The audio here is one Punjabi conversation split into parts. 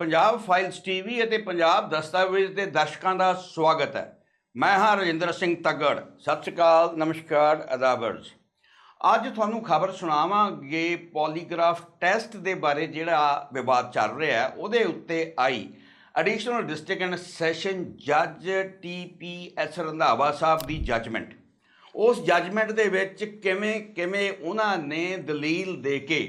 ਪੰਜਾਬ ਫਾਈਲਸ ਟੀਵੀ ਅਤੇ ਪੰਜਾਬ ਦਸਤਾਵੇਜ਼ ਦੇ ਦਰਸ਼ਕਾਂ ਦਾ ਸਵਾਗਤ ਹੈ। ਮੈਂ ਹਾਂ ਰਜਿੰਦਰ ਸਿੰਘ ਤਗੜ। ਸਤਿ ਸ਼੍ਰੀ ਅਕਾਲ, ਨਮਸਕਾਰ ਅਦਾਬਰਜ਼ ਅੱਜ ਤੁਹਾਨੂੰ ਖਬਰ ਸੁਣਾਵਾਂਗੇ ਪੋਲੀਗ੍ਰਾਫ ਟੈਸਟ ਦੇ ਬਾਰੇ ਜਿਹੜਾ ਵਿਵਾਦ ਚੱਲ ਰਿਹਾ ਹੈ, ਉਹਦੇ ਉੱਤੇ ਆਈ ਐਡੀਸ਼ਨਲ ਡਿਸਟ੍ਰਿਕਟ ਐਂਡ ਸੈਸ਼ਨ ਜੱਜ ਟੀ ਪੀ ਟੀਪੀਐਸ ਰੰਧਾਵਾ ਸਾਹਿਬ ਦੀ ਜੱਜਮੈਂਟ। ਉਸ ਜੱਜਮੈਂਟ ਦੇ ਵਿੱਚ ਕਿਵੇਂ ਕਿਵੇਂ ਉਹਨਾਂ ਨੇ ਦਲੀਲ ਦੇ ਕੇ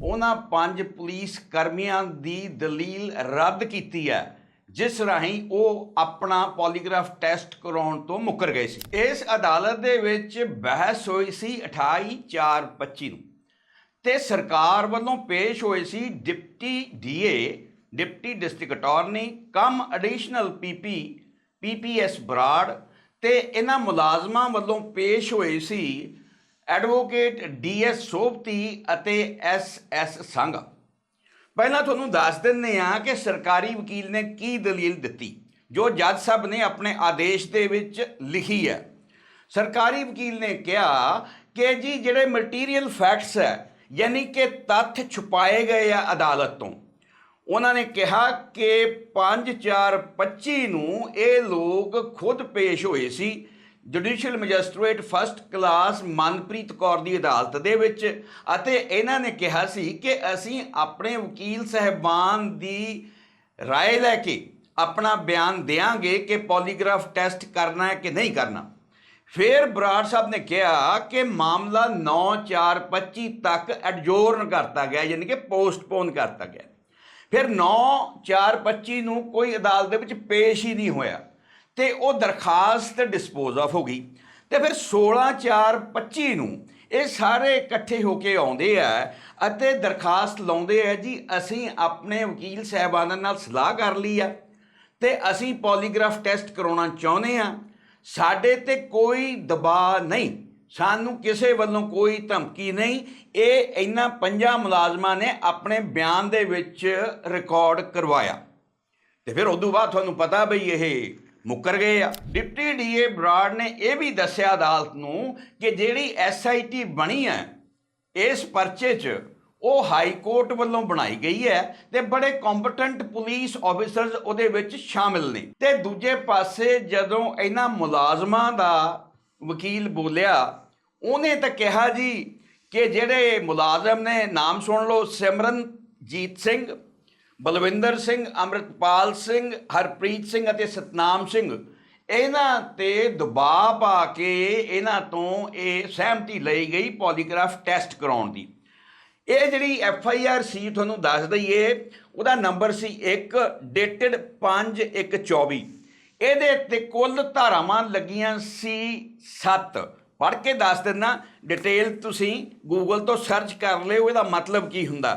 ਉਹਨਾਂ ਪੰਜ ਪੁਲਿਸ ਕਰਮੀਆਂ ਦੀ ਦਲੀਲ ਰੱਦ ਕੀਤੀ ਹੈ, ਜਿਸ ਰਾਹੀਂ ਉਹ ਆਪਣਾ ਪੋਲੀਗ੍ਰਾਫ ਟੈਸਟ ਕਰਾਉਣ ਤੋਂ ਮੁੱਕਰ ਗਏ ਸੀ। ਇਸ ਅਦਾਲਤ ਦੇ ਵਿੱਚ ਬਹਿਸ ਹੋਈ ਸੀ 28 4 25 ਨੂੰ ਤੇ ਸਰਕਾਰ ਵੱਲੋਂ ਪੇਸ਼ ਹੋਏ ਸੀ deputy DA deputy district attorney, cum additional PP PPS Brar ਤੇ ਇਹਨਾਂ ਮੁਲਾਜ਼ਮਾਂ ਵੱਲੋਂ ਪੇਸ਼ ਹੋਏ ਸੀ ਐਡਵੋਕੇਟ ਡੀ ਡੀਐਸ ਸੋਭਤੀ ਅਤੇ ਐਸਐਸ ਸੰਘਾ। ਪਹਿਲਾਂ ਤੁਹਾਨੂੰ ਦੱਸ ਦਿੰਨੇ ਆ ਕਿ ਸਰਕਾਰੀ ਵਕੀਲ ਨੇ ਕੀ ਦਲੀਲ ਦਿੱਤੀ, ਜੋ ਜੱਜ ਸਾਹਿਬ ਨੇ ਆਪਣੇ ਆਦੇਸ਼ ਦੇ ਵਿੱਚ ਲਿਖੀ ਹੈ। ਸਰਕਾਰੀ ਵਕੀਲ ਨੇ ਕਿਹਾ ਕਿ ਜੀ ਜਿਹੜੇ ਮਟੀਰੀਅਲ ਫੈਕਟਸ ਹੈ, ਯਾਨੀ ਕਿ ਤੱਥ ਛੁਪਾਏ ਗਏ ਆ ਅਦਾਲਤ ਤੋਂ, ਉਹਨਾਂ ਨੇ ਕਿਹਾ ਕਿ 5/4/25 ਨੂੰ ਇਹ ਲੋਕ ਖੁਦ ਪੇਸ਼ ਹੋਏ ਸੀ judicial magistrate first class Manpreet Kaur ਦੀ ਅਦਾਲਤ ਦੇ ਵਿੱਚ ਅਤੇ ਇਹਨਾਂ ਨੇ ਕਿਹਾ ਸੀ ਕਿ ਅਸੀਂ ਆਪਣੇ ਵਕੀਲ ਸਹਿਬਾਨ ਦੀ رائے ਲੈ ਕੇ ਆਪਣਾ ਬਿਆਨ ਦੇਾਂਗੇ ਕਿ ਪੋਲੀਗ੍ਰਾਫ ਟੈਸਟ ਕਰਨਾ ਹੈ ਕਿ ਨਹੀਂ ਕਰਨਾ ਫਿਰ ਬਰਾੜ ਸਾਹਿਬ ਨੇ ਕਿਹਾ ਕਿ ਮਾਮਲਾ 9/4/25 ਤੱਕ ਐਡਜੋਰਨ ਕਰਤਾ ਗਿਆ ਯਾਨੀ ਕਿ ਪੋਸਟਪੋਨ ਕਰਤਾ ਗਿਆ ਫਿਰ 9/4/25 ਨੂੰ ਕੋਈ ਅਦਾਲਤ ਦੇ ਵਿੱਚ ਪੇਸ਼ ਹੀ ਨਹੀਂ ਹੋਇਆ ਤੇ ਉਹ ਦਰਖਾਸਤ ਡਿਸਪੋਜ਼ ਆਫ ਹੋ ਗਈ। ਤੇ ਫਿਰ 16/4/25 ਨੂੰ ਇਹ ਸਾਰੇ ਇਕੱਠੇ ਹੋ ਕੇ ਆਉਂਦੇ ਆ ਅਤੇ ਦਰਖਾਸਤ ਲਾਉਂਦੇ ਆ, ਜੀ, ਅਸੀਂ ਆਪਣੇ ਵਕੀਲ ਸਹਿਬਾਨਾਂ ਨਾਲ ਸਲਾਹ ਕਰ ਲਈ ਆ ਤੇ ਅਸੀਂ ਪੋਲੀਗ੍ਰਾਫ ਟੈਸਟ ਕਰਾਉਣਾ ਚਾਹੁੰਦੇ ਆ। ਸਾਡੇ ਤੇ ਕੋਈ ਦਬਾਅ ਨਹੀਂ। ਸਾਨੂੰ ਕਿਸੇ ਵੱਲੋਂ ਕੋਈ ਧਮਕੀ ਨਹੀਂ। ਇਹ ਇਹਨਾਂ ਪੰਜਾਂ ਮੁਲਾਜ਼ਮਾਂ ਨੇ ਆਪਣੇ ਬਿਆਨ ਦੇ ਵਿੱਚ ਰਿਕਾਰਡ ਕਰਵਾਇਆ। ਤੇ ਫਿਰ ਉਦੋਂ ਬਾਅਦ ਤੁਹਾਨੂੰ ਪਤਾ ਬਈ ਇਹ ਮੁੱਕਰ ਗਏ ਆ। ਡਿਪਟੀ ਡੀਏ ਬਰਾੜ ਨੇ ਇਹ ਵੀ ਦੱਸਿਆ ਅਦਾਲਤ ਨੂੰ ਕਿ ਜਿਹੜੀ ਐਸਆਈਟੀ ਬਣੀ ਹੈ, ਇਸ ਪਰਚੇ 'ਚ ਉਹ ਹਾਈ ਕੋਰਟ ਵੱਲੋਂ ਬਣਾਈ ਗਈ ਹੈ ਤੇ ਬੜੇ ਕੰਪੀਟੈਂਟ ਪੁਲਿਸ ਆਫੀਸਰਸ ਉਹਦੇ ਵਿੱਚ ਸ਼ਾਮਿਲ ਨੇ। ਤੇ ਦੂਜੇ ਪਾਸੇ ਜਦੋਂ ਇਹਨਾਂ ਮੁਲਾਜ਼ਮਾਂ ਦਾ ਵਕੀਲ ਬੋਲਿਆ, ਉਹਨੇ ਤਾਂ ਕਿਹਾ ਜੀ ਕਿ ਜਿਹੜੇ ਮੁਲਾਜ਼ਮ ਨੇ, ਨਾਮ ਸੁਣ ਲਓ, ਸਿਮਰਨਜੀਤ ਸਿੰਘ ਬਲਵਿੰਦਰ ਸਿੰਘ, ਅਮਰਿਤਪਾਲ ਸਿੰਘ, ਹਰਪ੍ਰੀਤ ਸਿੰਘ ਅਤੇ ਸਤਨਾਮ ਸਿੰਘ, ਇਹਨਾਂ ਤੇ ਦਬਾਅ ਪਾ ਕੇ ਇਹਨਾਂ ਤੋਂ ਇਹ ਸਹਿਮਤੀ ਲਈ ਗਈ ਪੋਲੀਗ੍ਰਾਫ ਟੈਸਟ ਕਰਾਉਣ ਦੀ। ਇਹ ਜਿਹੜੀ ਐਫ ਆਈ ਆਰ ਸੀ ਤੁਹਾਨੂੰ ਦੱਸ ਦਈਏ, ਉਹਦਾ ਨੰਬਰ ਸੀ 1 ਡੇਟਡ 5124 ਇਹਦੇ ਤੇ ਕੁੱਲ ਧਾਰਾਵਾਂ ਲੱਗੀਆਂ ਸੀ 7 ਪੜ੍ਹ ਕੇ ਦੱਸ ਦਿੰਦਾ ਡਿਟੇਲ ਤੁਸੀਂ ਗੂਗਲ ਤੋਂ ਸਰਚ ਕਰ ਲਿਓ, ਇਹਦਾ ਮਤਲਬ ਕੀ ਹੁੰਦਾ?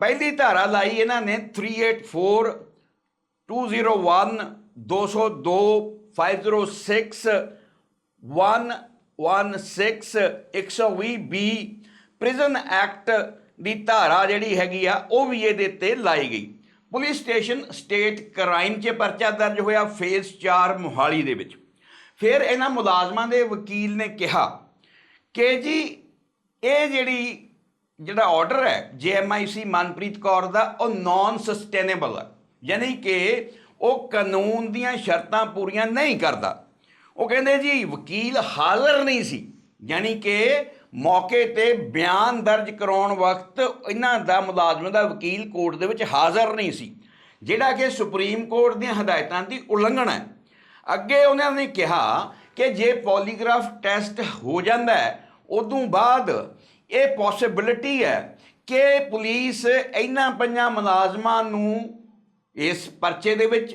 ਪਹਿਲੀ ਧਾਰਾ ਲਾਈ ਇਹਨਾਂ ਨੇ 384 201 202 506 116 120 ਬੀ ਪ੍ਰਿਜ਼ਨ ਐਕਟ ਦੀ ਧਾਰਾ ਜਿਹੜੀ ਹੈਗੀ ਆ, ਉਹ ਵੀ ਇਹਦੇ ਤੇ ਲਾਈ ਗਈ। ਪੁਲਿਸ ਸਟੇਸ਼ਨ ਸਟੇਟ ਕ੍ਰਾਈਮ 'ਚ ਪਰਚਾ ਦਰਜ ਹੋਇਆ ਫੇਜ਼ 4 ਮੋਹਾਲੀ ਦੇ ਵਿੱਚ। ਫਿਰ ਇਹਨਾਂ ਮੁਲਾਜ਼ਮਾਂ ਦੇ ਵਕੀਲ ਨੇ ਕਿਹਾ ਕਿ ਜੀ, ਇਹ ਜਿਹੜੀ ਜਿਹੜਾ ਆਰਡਰ ਹੈ ਜੀਐਮਆਈਸੀ ਮਨਪ੍ਰੀਤ ਕੌਰ ਦਾ, ਉਹ ਨਾਨ ਸਸਟੇਨੇਬਲ ਹੈ। ਯਾਨੀ ਕਿ ਉਹ ਕਾਨੂੰਨ ਦੀਆਂ ਸ਼ਰਤਾਂ ਪੂਰੀਆਂ ਨਹੀਂ ਕਰਦਾ। ਉਹ ਕਹਿੰਦੇ ਜੀ, ਵਕੀਲ ਹਾਜ਼ਰ ਨਹੀਂ ਸੀ। ਯਾਨੀ ਕਿ ਮੌਕੇ ਤੇ ਬਿਆਨ ਦਰਜ ਕਰਾਉਣ ਵਕਤ ਇਹਨਾਂ ਦਾ ਮੁਲਾਜ਼ਮ ਦਾ ਵਕੀਲ ਕੋਰਟ ਦੇ ਵਿੱਚ ਹਾਜ਼ਰ ਨਹੀਂ ਸੀ। ਜਿਹੜਾ ਕਿ ਸੁਪਰੀਮ ਕੋਰਟ ਦੀਆਂ ਹਦਾਇਤਾਂ ਦੀ ਉਲੰਘਣਾ ਹੈ। ਅੱਗੇ ਉਹਨਾਂ ਨੇ ਕਿਹਾ ਕਿ ਜੇ ਪੋਲੀਗ੍ਰਾਫ ਟੈਸਟ ਹੋ ਜਾਂਦਾ ਹੈ, ਉਦੋਂ ਬਾਅਦ ਇਹ ਪੋਸਿਬਿਲਿਟੀ ਹੈ ਕਿ ਪੁਲਿਸ ਇਹਨਾਂ ਪੰਜਾਂ ਮੁਲਾਜ਼ਮਾਂ ਨੂੰ ਇਸ ਪਰਚੇ ਦੇ ਵਿੱਚ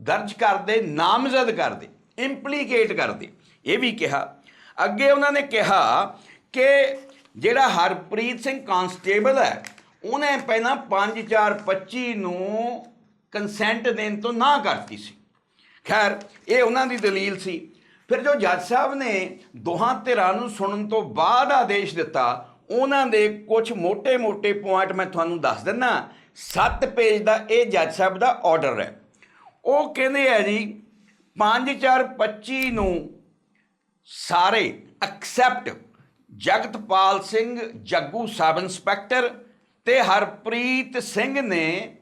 ਦਰਜ ਕਰਦੇ, ਨਾਮਜ਼ਦ ਕਰਦੇ ਇੰਪਲੀਕੇਟ ਕਰਦੇ। ਇਹ ਵੀ ਕਿਹਾ। ਅੱਗੇ ਉਹਨਾਂ ਨੇ ਕਿਹਾ ਕਿ ਜਿਹੜਾ ਹਰਪ੍ਰੀਤ ਸਿੰਘ ਕਾਂਸਟੇਬਲ ਹੈ, ਉਹਨੇ ਪਹਿਲਾਂ 5/4/25 ਨੂੰ ਕੰਸੈਂਟ ਦੇਣ ਤੋਂ ਨਾ ਕਰਤੀ ਸੀ। ਖੈਰ, ਇਹ ਉਹਨਾਂ ਦੀ ਦਲੀਲ ਸੀ। ਫਿਰ ਜੋ ਜੱਜ ਸਾਹਿਬ ਨੇ ਦੋਹਾਂ ਧਿਰਾਂ ਨੂੰ ਸੁਣਨ ਤੋਂ ਬਾਅਦ ਆਦੇਸ਼ ਦਿੱਤਾ, ਉਹਨਾਂ ਦੇ ਕੁਝ ਮੋਟੇ ਮੋਟੇ ਪੁਆਇੰਟ ਮੈਂ ਤੁਹਾਨੂੰ ਦੱਸ ਦਿੰਦਾ। ਸੱਤ ਪੇਜ ਦਾ ਇਹ ਜੱਜ ਸਾਹਿਬ ਦਾ ਆਰਡਰ ਹੈ। ਉਹ ਕਹਿੰਦੇ ਆ ਜੀ 5425 ਨੂੰ ਸਾਰੇ except Jagatpal Singh Jaggu sub inspector ਤੇ ਹਰਪ੍ਰੀਤ ਸਿੰਘ ਨੇ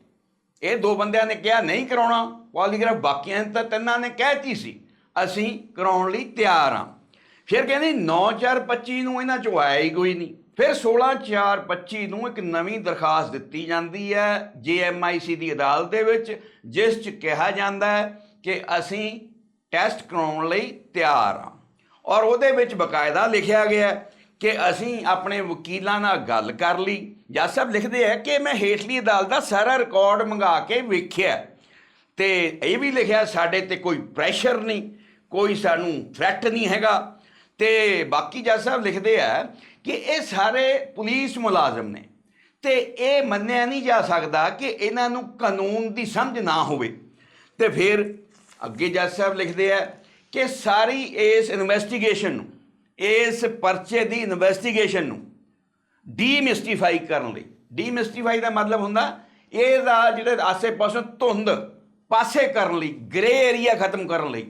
ਇਹ ਦੋ ਬੰਦਿਆਂ ਨੇ ਕਿਹਾ, ਨਹੀਂ ਕਰਾਉਣਾ। ਪੋਲੀਗ੍ਰਾਫ ਬਾਕੀਆਂ ਨੇ ਤਾਂ ਤਿੰਨਾਂ ਨੇ ਕਹਿਤੀ ਸੀ। ਅਸੀਂ ਕਰਾਉਣ ਲਈ ਤਿਆਰ ਹਾਂ ਫਿਰ ਕਹਿੰਦੇ 9/4/25 ਨੂੰ ਇਹਨਾਂ ਚੋਂ ਆਇਆ ਹੀ ਕੋਈ ਨਹੀਂ। ਫਿਰ 16/4/25 ਨੂੰ ਇੱਕ ਨਵੀਂ ਦਰਖਾਸਤ ਦਿੱਤੀ ਜਾਂਦੀ ਹੈ ਜੀਐਮਆਈਸੀ ਦੀ ਅਦਾਲਤ ਦੇ ਵਿੱਚ, ਜਿਸ 'ਚ ਕਿਹਾ ਜਾਂਦਾ ਹੈ ਕਿ ਅਸੀਂ ਟੈਸਟ ਕਰਾਉਣ ਲਈ ਤਿਆਰ ਹਾਂ ਔਰ ਉਹਦੇ ਵਿੱਚ ਬਕਾਇਦਾ ਲਿਖਿਆ ਗਿਆ ਕਿ ਅਸੀਂ ਆਪਣੇ ਵਕੀਲਾਂ ਨਾਲ ਗੱਲ ਕਰ ਲਈ। ਜੱਜ ਸਾਹਿਬ ਲਿਖਦੇ ਆ ਕਿ ਮੈਂ ਹੇਠਲੀ ਅਦਾਲਤ ਦਾ ਸਾਰਾ ਰਿਕਾਰਡ ਮੰਗਾ ਕੇ ਵੇਖਿਆ। ਤੇ ਇਹ ਵੀ ਲਿਖਿਆ ਸਾਡੇ ਤੇ ਕੋਈ ਪ੍ਰੈਸ਼ਰ ਨਹੀਂ। ਕੋਈ ਸਾਨੂੰ ਥ੍ਰੈਟ ਨਹੀਂ ਹੈਗਾ। ਤੇ ਬਾਕੀ ਜੱਜ ਸਾਹਿਬ ਲਿਖਦੇ ਆ ਕਿ ਇਹ ਸਾਰੇ ਪੁਲਿਸ ਮੁਲਾਜ਼ਮ ਨੇ। ਤੇ ਇਹ ਮੰਨਿਆ ਨਹੀਂ ਜਾ ਸਕਦਾ ਕਿ ਇਹਨਾਂ ਨੂੰ ਕਾਨੂੰਨ ਦੀ ਸਮਝ ਨਾ ਹੋਵੇ। ਤੇ ਫਿਰ ਅੱਗੇ ਜੱਜ ਸਾਹਿਬ ਲਿਖਦੇ ਆ ਕਿ ਸਾਰੀ ਇਸ ਇਨਵੈਸਟੀਗੇਸ਼ਨ ਨੂੰ, ਇਸ ਪਰਚੇ ਦੀ ਇਨਵੈਸਟੀਗੇਸ਼ਨ ਨੂੰ ਡੀਮਿਸਟੀਫਾਈ ਕਰਨ ਲਈ। ਡੀਮਿਸਟੀਫਾਈ ਦਾ ਮਤਲਬ ਹੁੰਦਾ ਇਹਦਾ ਜਿਹੜੇ ਆਸੇ-ਪਾਸੇ ਧੁੰਦ ਪਾਸੇ ਕਰਨ ਲਈ ਗ੍ਰੇ ਏਰੀਆ ਖਤਮ ਕਰਨ ਲਈ।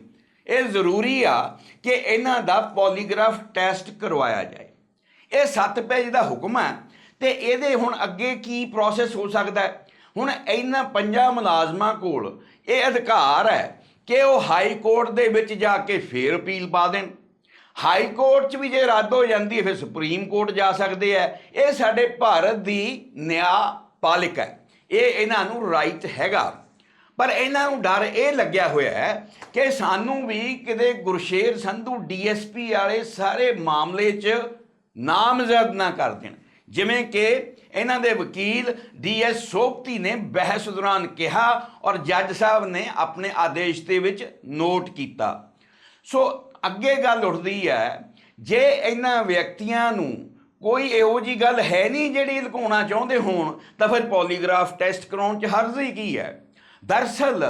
ਇਹ ਜ਼ਰੂਰੀ ਆ ਕਿ ਇਹਨਾਂ ਦਾ ਪੋਲੀਗ੍ਰਾਫ ਟੈਸਟ ਕਰਵਾਇਆ ਜਾਏ। ਇਹ 7 ਪੇਜ ਦਾ ਹੁਕਮ ਹੈ ਤੇ ਇਹਦੇ ਹੁਣ ਅੱਗੇ ਕੀ ਪ੍ਰੋਸੈਸ ਹੋ ਸਕਦਾ ਹੈ? ਹੁਣ ਇਹਨਾਂ ਪੰਜਾਂ ਮੁਲਾਜ਼ਮਾਂ ਕੋਲ ਇਹ ਅਧਿਕਾਰ ਹੈ ਕਿ ਉਹ ਹਾਈ ਕੋਰਟ ਦੇ ਵਿੱਚ ਜਾ ਕੇ ਫੇਰ ਅਪੀਲ ਪਾ ਦੇਣ। ਹਾਈ ਕੋਰਟ 'ਚ ਵੀ ਜੇ ਰੱਦ ਹੋ ਜਾਂਦੀ ਹੈ, ਫਿਰ ਸੁਪਰੀਮ ਕੋਰਟ ਜਾ ਸਕਦੇ ਆ ਇਹ ਸਾਡੇ ਭਾਰਤ ਦੀ ਨਿਆਂ ਪਾਲਿਕ ਹੈ। ਇਹ ਇਹਨਾਂ ਨੂੰ ਰਾਈਟ ਹੈਗਾ। ਪਰ ਇਹਨਾਂ ਨੂੰ ਡਰ ਇਹ ਲੱਗਿਆ ਹੋਇਆ ਹੈ ਕਿ ਸਾਨੂੰ ਵੀ ਕਿਤੇ ਗੁਰਸ਼ੇਰ ਸੰਧੂ ਡੀਐਸਪੀ ਵਾਲੇ ਸਾਰੇ ਮਾਮਲੇ 'ਚ ਨਾਮਜ਼ਦ ਨਾ ਕਰ ਦੇਣ। ਜਿਵੇਂ ਕਿ ਇਹਨਾਂ ਦੇ ਵਕੀਲ ਡੀਐਸ ਸੋਪਤੀ ਨੇ ਬਹਿਸ ਦੌਰਾਨ ਕਿਹਾ ਔਰ ਜੱਜ ਸਾਹਿਬ ਨੇ ਆਪਣੇ ਆਦੇਸ਼ ਦੇ ਵਿੱਚ ਨੋਟ ਕੀਤਾ। ਸੋ ਅੱਗੇ ਗੱਲ ਉੱਠਦੀ ਹੈ, ਜੇ ਇਹਨਾਂ ਵਿਅਕਤੀਆਂ ਨੂੰ ਕੋਈ ਇਹੋ ਜੀ ਗੱਲ ਹੈ ਨਹੀਂ ਜਿਹੜੀ ਲੁਕਾਉਣਾ ਚਾਹੁੰਦੇ ਹੋਣ, ਤਾਂ ਫਿਰ ਪੋਲੀਗ੍ਰਾਫ ਟੈਸਟ ਕਰਾਉਣ 'ਚ ਹਰਜ਼ ਹੀ ਕੀ ਹੈ? ਦਰਸਲ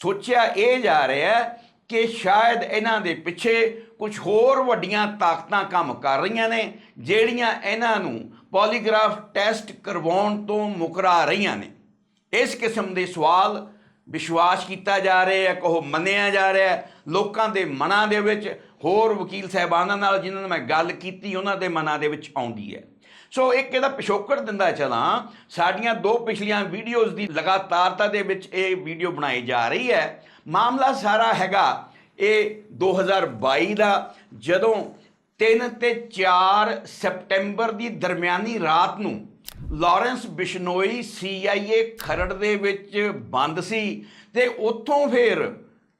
ਸੋਚਿਆ ਇਹ ਜਾ ਰਿਹਾ ਕਿ ਸ਼ਾਇਦ ਇਹਨਾਂ ਦੇ ਪਿੱਛੇ ਕੁਝ ਹੋਰ ਵੱਡੀਆਂ ਤਾਕਤਾਂ ਕੰਮ ਕਰ ਰਹੀਆਂ ਨੇ, ਜਿਹੜੀਆਂ ਇਹਨਾਂ ਨੂੰ ਪੋਲੀਗ੍ਰਾਫ ਟੈਸਟ ਕਰਵਾਉਣ ਤੋਂ ਮੁਕਰਾ ਰਹੀਆਂ ਨੇ। ਇਸ ਕਿਸਮ ਦੇ ਸਵਾਲ ਵਿਸ਼ਵਾਸ ਕੀਤਾ ਜਾ ਰਿਹਾ ਹੈ ਕਹੋ ਮੰਨਿਆ ਜਾ ਰਿਹਾ ਹੈ। ਲੋਕਾਂ ਦੇ ਮਨਾਂ ਦੇ ਵਿੱਚ ਹੋਰ ਵਕੀਲ ਸਾਹਿਬਾਨਾਂ ਨਾਲ ਜਿਨ੍ਹਾਂ ਨਾਲ ਮੈਂ ਗੱਲ ਕੀਤੀ, ਉਹਨਾਂ ਦੇ ਮਨਾਂ ਦੇ ਵਿੱਚ ਆਉਂਦੀ ਹੈ। ਸੋ ਇੱਕ ਇਹਦਾ ਪਿਛੋਕੜ ਦਿੰਦਾ ਚਲਾਂ, ਸਾਡੀਆਂ ਦੋ ਪਿਛਲੀਆਂ ਵੀਡੀਓਜ਼ ਦੀ ਲਗਾਤਾਰਤਾ ਦੇ ਵਿੱਚ ਇਹ ਵੀਡੀਓ ਬਣਾਈ ਜਾ ਰਹੀ ਹੈ। ਮਾਮਲਾ ਸਾਰਾ ਹੈਗਾ ਇਹ 2022 ਦਾ, ਜਦੋਂ 3 ਤੇ 4 ਸਪਟੈਂਬਰ ਦੀ ਦਰਮਿਆਨੀ ਰਾਤ ਨੂੰ ਲਾਰੈਂਸ ਬਿਸ਼ਨੋਈ CIA ਖਰੜ ਦੇ ਵਿੱਚ ਬੰਦ ਸੀ ਤੇ ਉੱਥੋਂ ਫਿਰ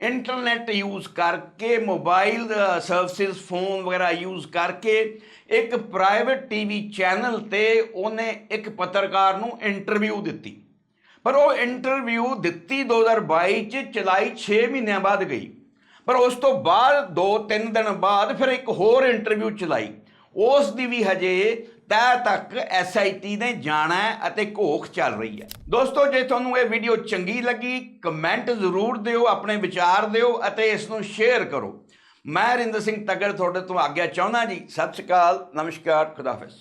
ਇੰਟਰਨੈਟ ਯੂਜ਼ ਕਰਕੇ, ਮੋਬਾਈਲ ਸਰਵਿਸਿਜ਼ ਫੋਨ ਵਗੈਰਾ ਯੂਜ਼ ਕਰਕੇ ਇੱਕ ਪ੍ਰਾਈਵੇਟ ਟੀਵੀ ਚੈਨਲ ਤੇ ਉਹਨੇ ਇੱਕ ਪੱਤਰਕਾਰ ਨੂੰ ਇੰਟਰਵਿਊ ਦਿੱਤੀ। ਪਰ ਉਹ ਇੰਟਰਵਿਊ ਦਿੱਤੀ 2022 ਚ, ਚਲਾਈ 6 ਮਹੀਨਿਆਂ ਬਾਅਦ ਗਈ। ਪਰ ਉਸ ਤੋਂ ਬਾਅਦ 2-3 ਦਿਨ ਬਾਅਦ ਫਿਰ ਇੱਕ ਹੋਰ ਇੰਟਰਵਿਊ ਚਲਾਈ। ਉਸ ਦੀ ਵੀ ਹਜੇ ਤੈ ਤੱਕ ਐਸਆਈਟੀ ਨੇ ਜਾਣਾ ਹੈ ਅਤੇ ਘੋਖ ਚੱਲ ਰਹੀ ਹੈ। ਦੋਸਤੋ, ਜੇ ਤੁਹਾਨੂੰ ਇਹ ਵੀਡੀਓ ਚੰਗੀ ਲੱਗੀ ਕਮੈਂਟ ਜ਼ਰੂਰ ਦਿਓ, ਆਪਣੇ ਵਿਚਾਰ ਦਿਓ ਅਤੇ ਇਸ ਨੂੰ ਸ਼ੇਅਰ ਕਰੋ। ਮੈਂ ਰਿੰਦਰ ਸਿੰਘ ਤਗੜ ਤੁਹਾਡੇ ਤੋਂ ਆਗਿਆ ਚਾਹੁੰਦਾ ਜੀ। ਸਤਿ ਸ਼੍ਰੀ ਅਕਾਲ, ਨਮਸਕਾਰ ਖੁਦਾਫਿਜ਼